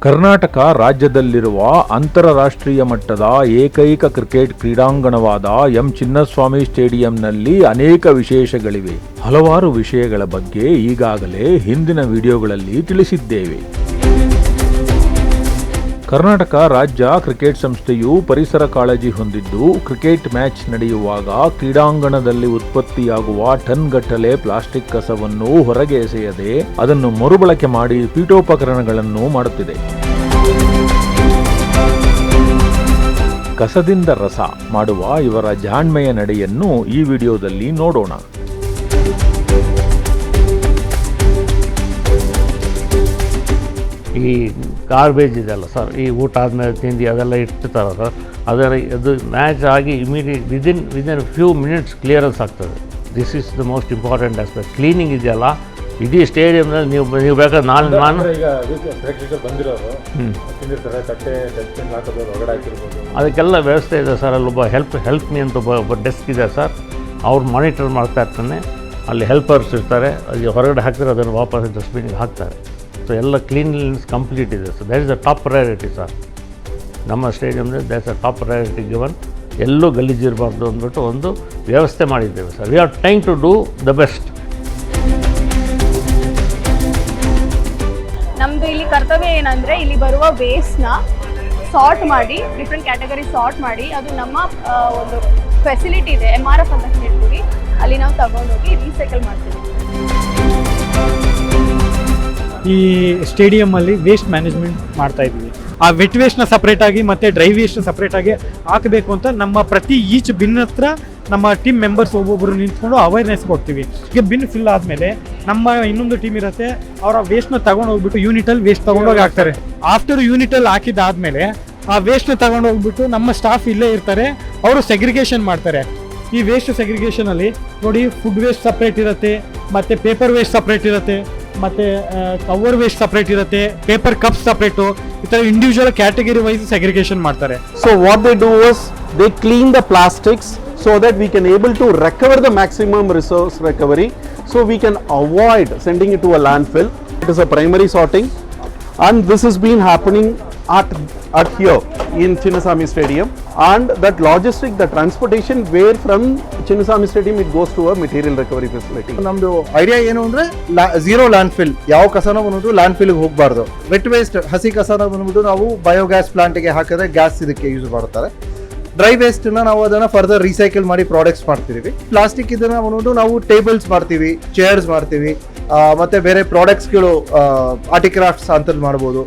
ಕರ್ನಾಟಕ ರಾಜ್ಯದಲ್ಲಿರುವ ಅಂತಾರಾಷ್ಟ್ರೀಯ ಮಟ್ಟದ ಏಕೈಕ ಕ್ರಿಕೆಟ್ ಕ್ರೀಡಾಂಗಣವಾದ ಎಂ ಚಿನ್ನಸ್ವಾಮಿ ಸ್ಟೇಡಿಯಂನಲ್ಲಿ ಅನೇಕ ವಿಶೇಷಗಳಿವೆ. ಹಲವಾರು ವಿಷಯಗಳ ಬಗ್ಗೆ ಈಗಾಗಲೇ ಹಿಂದಿನ ವಿಡಿಯೋಗಳಲ್ಲಿ ತಿಳಿಸಿದ್ದೇವೆ. ಕರ್ನಾಟಕ ರಾಜ್ಯ ಕ್ರಿಕೆಟ್ ಸಂಸ್ಥೆಯು ಪರಿಸರ ಕಾಳಜಿ ಹೊಂದಿದ್ದು, ಕ್ರಿಕೆಟ್ ಮ್ಯಾಚ್ ನಡೆಯುವಾಗ ಕ್ರೀಡಾಂಗಣದಲ್ಲಿ ಉತ್ಪತ್ತಿಯಾಗುವ ಟನ್ಗಟ್ಟಲೆ ಪ್ಲಾಸ್ಟಿಕ್ ಕಸವನ್ನು ಹೊರಗೆ ಎಸೆಯದೆ, ಅದನ್ನು ಮರುಬಳಕೆ ಮಾಡಿ ಪೀಠೋಪಕರಣಗಳನ್ನು ಮಾಡುತ್ತಿದೆ. ಕಸದಿಂದ ರಸ ಮಾಡುವ ಇವರ ಜಾಣ್ಮೆಯ ನಡೆಯನ್ನು ಈ ವಿಡಿಯೋದಲ್ಲಿ ನೋಡೋಣ. ಈ ಗಾರ್ಬೇಜ್ ಇದೆಲ್ಲ ಸರ್ ಈ ಊಟ ಆದಮೇಲೆ ತಿಂಡಿ ಅದೆಲ್ಲ ಇಟ್ಟಿರ್ತಾರೆ ಸರ್ ಅದರ ಅದು ಮ್ಯಾಚ್ ಆಗಿ immediate within within few minutes clearance ಆಗ್ತದೆ. This is the most important aspect cleaning ಇದೆಯಲ್ಲ ಇಡೀ ಸ್ಟೇಡಿಯಂನಲ್ಲಿ ನೀವು ನೀವು ಬೇಕಾದ್ರೆ ನಾನು ನಾನು ಅದಕ್ಕೆಲ್ಲ ವ್ಯವಸ್ಥೆ ಇದೆ ಸರ್ ಅಲ್ಲೊಬ್ಬ ಹೆಲ್ಪ್ ಹೆಲ್ಪ್ ಮೀ ಅಂತ ಒಬ್ಬ ಒಬ್ಬ ಡೆಸ್ಕ್ ಇದೆ ಸರ್ ಅವ್ರು ಮಾನಿಟರ್ ಮಾಡ್ತಾ ಇರ್ತಾನೆ. ಅಲ್ಲಿ ಹೆಲ್ಪರ್ಸ್ ಇರ್ತಾರೆ. ಅಲ್ಲಿ ಹೊರಗಡೆ ಹಾಕಿದ್ರೆ ಅದನ್ನು ವಾಪಸ್ ಡಸ್ಟ್ಬಿನ್ಗೆ ಹಾಕ್ತಾರೆ. ಸೊ ಎಲ್ಲ ಕ್ಲೀನ್ಲಿನೆಸ್ ಕಂಪ್ಲೀಟ್ ಇದೆ sir. That is a top priority sir ನಮ್ಮ ಸ್ಟೇಡಿಯಮ್ನಲ್ಲಿ that's a top priority given ಎಲ್ಲೂ ಗಲೀಜಿರಬಾರ್ದು ಅಂದ್ಬಿಟ್ಟು ಒಂದು ವ್ಯವಸ್ಥೆ ಮಾಡಿದ್ದೇವೆ sir we are trying to do the best ನಮ್ದು ಇಲ್ಲಿ ಕರ್ತವ್ಯ ಏನಂದ್ರೆ ಇಲ್ಲಿ ಬರುವ ವೇಸ್ಟ್ನ ಸಾರ್ಟ್ ಮಾಡಿ ಡಿಫ್ರೆಂಟ್ ಕ್ಯಾಟಗರಿ ಸಾರ್ಟ್ ಮಾಡಿ, ಅದು ನಮ್ಮ ಒಂದು ಫೆಸಿಲಿಟಿ ಇದೆ. ಎಂ ಆರ್ ಎಫ್ ಅಂತ ಹೇಳ್ತೀವಿ. ಅಲ್ಲಿ ನಾವು ತಗೊಂಡೋಗಿ ರೀಸೈಕಲ್ ಮಾಡ್ತೀವಿ. ಈ ಸ್ಟೇಡಿಯಮ್ಮಲ್ಲಿ ವೇಸ್ಟ್ ಮ್ಯಾನೇಜ್ಮೆಂಟ್ ಮಾಡ್ತಾ ಇದ್ದೀವಿ. ಆ ವೆಟ್ ವೇಸ್ಟ್ನ ಸಪ್ರೇಟಾಗಿ ಮತ್ತು ಡ್ರೈ ವೇಸ್ಟ್ ಸಪ್ರೇಟಾಗಿ ಹಾಕಬೇಕು ಅಂತ ನಮ್ಮ ಪ್ರತಿ ಈಚ್ ಬಿನ್ ಹತ್ರ ನಮ್ಮ ಟೀಮ್ ಮೆಂಬರ್ಸ್ ಒಬ್ಬೊಬ್ಬರು ನಿಂತ್ಕೊಂಡು ಅವೇರ್ನೆಸ್ ಕೊಡ್ತೀವಿ. ಈಗ ಬಿನ್ ಫಿಲ್ ಆದಮೇಲೆ ನಮ್ಮ ಇನ್ನೊಂದು ಟೀಮ್ ಇರುತ್ತೆ, ಅವರ ವೇಸ್ಟ್ನ ತಗೊಂಡು ಹೋಗ್ಬಿಟ್ಟು ಯೂನಿಟಲ್ಲಿ ವೇಸ್ಟ್ ತಗೊಂಡೋಗಿ ಹಾಕ್ತಾರೆ. ಆಫ್ಟರ್ ಯೂನಿಟಲ್ಲಿ ಹಾಕಿದ್ದಾದಮೇಲೆ ಆ ವೇಸ್ಟ್ನ ತಗೊಂಡು ಹೋಗ್ಬಿಟ್ಟು ನಮ್ಮ ಸ್ಟಾಫ್ ಇಲ್ಲೇ ಇರ್ತಾರೆ, ಅವರು ಸೆಗ್ರಿಗೇಷನ್ ಮಾಡ್ತಾರೆ. ಈ ವೇಸ್ಟ್ ಸೆಗ್ರಿಗೇಷನಲ್ಲಿ ನೋಡಿ ಫುಡ್ ವೇಸ್ಟ್ ಸಪ್ರೇಟ್ ಇರುತ್ತೆ, ಮತ್ತು ಪೇಪರ್ ವೇಸ್ಟ್ ಸಪ್ರೇಟ್ ಇರುತ್ತೆ. ಮತ್ತು ಕವರ್ ವೇಸ್ಟ್ ಸಪ್ರೇಟ್ ಇರುತ್ತೆ ಪೇಪರ್ ಕಪ್ ಸಪ್ರೇಟು ಈ ಥರ ಇಂಡಿವಿಜುವಲ್ ಕ್ಯಾಟಗರಿ ವೈಸ್ ಸೆಗ್ರಿಗೇಷನ್ ಮಾಡ್ತಾರೆ So what they do they they clean the plastics so that we can able to recover the maximum resource recovery. So we can avoid sending it to a landfill. It is a primary sorting, and this has been happening at at here in Chinnasamy Stadium. And that logistic, the transportation, where from Chinnasamy Stadium it goes to a material recovery facility. ನಮ್ದು idea ಏನು ಅಂದ್ರೆ zero land fill ಯಾವ ಕಸನ ಬಂದ್ಬಿಟ್ಟು land ಫಿಲ್ಗೆ ಹೋಗಬಾರ್ದು vet waste ಹಸಿ ಕಸನ ಬಂದ್ಬಿಟ್ಟು ನಾವು biogas ಪ್ಲಾಂಟಿಗೆ ಹಾಕಿದ್ರೆ ಗ್ಯಾಸ್ ಇದಕ್ಕೆ ಯೂಸ್ ಮಾಡ್ತಾರೆ ಡ್ರೈ ವೇಸ್ಟ್ನ ನಾವು ಅದನ್ನ ಫರ್ದರ್ ರೀಸೈಕಲ್ ಮಾಡಿ ಪ್ರಾಡಕ್ಟ್ಸ್ ಮಾಡ್ತಿದೀವಿ ಪ್ಲಾಸ್ಟಿಕ್ ಇದನ್ನ ಬಂದ್ಬಿಟ್ಟು ನಾವು ಟೇಬಲ್ಸ್ ಮಾಡ್ತೀವಿ ಚೇರ್ಸ್ ಮಾಡ್ತೀವಿ ಮತ್ತೆ ಬೇರೆ ಪ್ರಾಡಕ್ಟ್ಸ್ಗಳು ಆರ್ಟಿಕ್ರಾಫ್ಟ್ಸ್ ಅಂತ ಮಾಡ್ಬೋದು